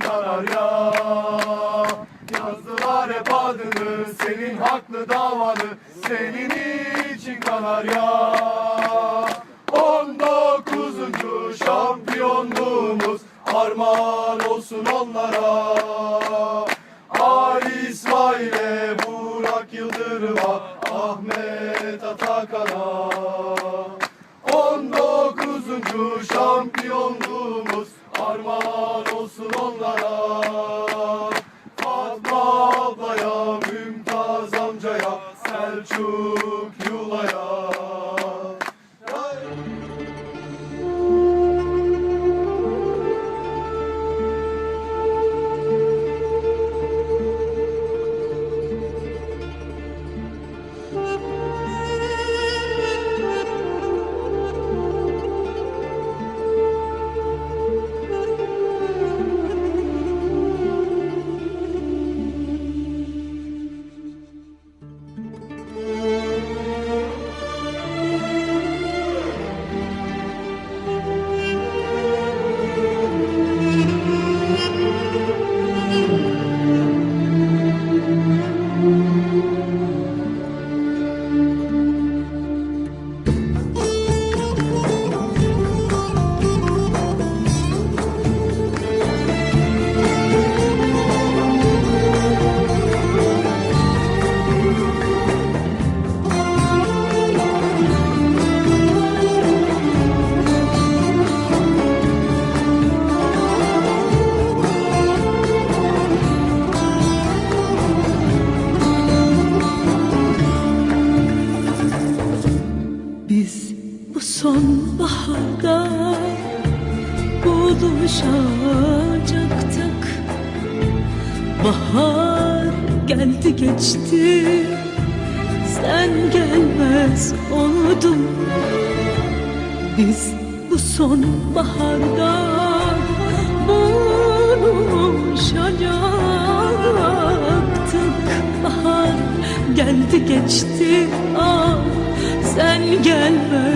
karar ya Yazdılar hep adını senin haklı davanı Senin için kanar ya 19. şampiyonluğumuz Armağan olsun onlara Ali İsmail'e Burak Yıldırım'a Ahmet Atakan'a 19. şampiyonluğumuz Armağan olsun onlara sonbaharda buluşacaktık. Bahar geldi geçti Sen gelmez oldun Biz bu sonbaharda buluşacaktık. Bahar geldi geçti ah sen gelmez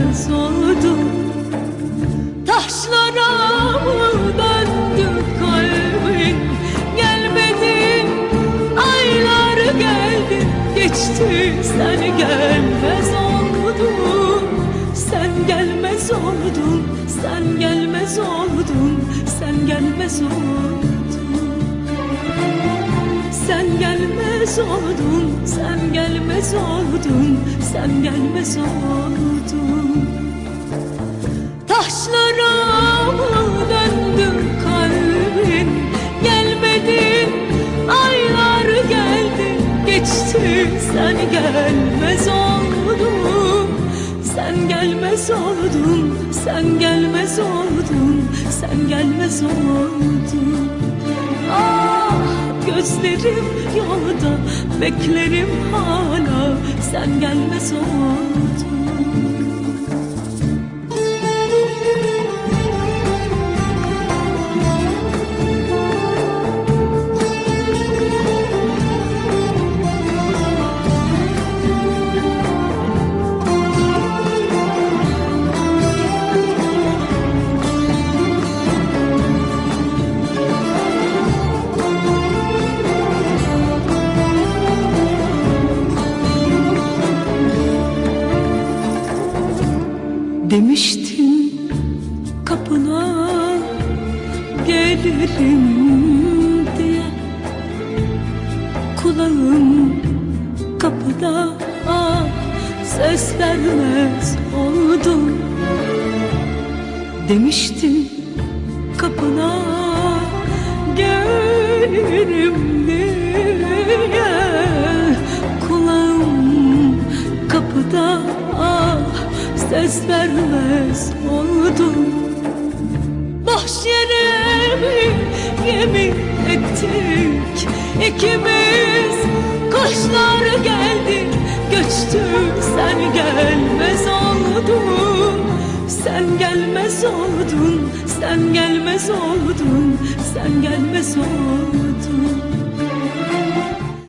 geçti Sen gelmez oldun Sen gelmez oldun Sen gelmez oldun Sen gelmez oldun sen gelmez oldun, sen gelmez oldun, sen gelmez oldun. Taşlara sen gelmez oldun. Sen gelmez oldun, sen gelmez oldun, sen gelmez oldun. Ah gözlerim yolda beklerim hala sen gelmez oldun. Demiştin kapına gelirim diye. Kulağım kapıda ah ses vermez oldum Demiştin kapına gelirim vermez oldum. Yemin ettik. İkimiz Kışlar geldi göçtü sen gelmez oldun Sen gelmez oldun sen gelmez oldun Sen gelmez oldun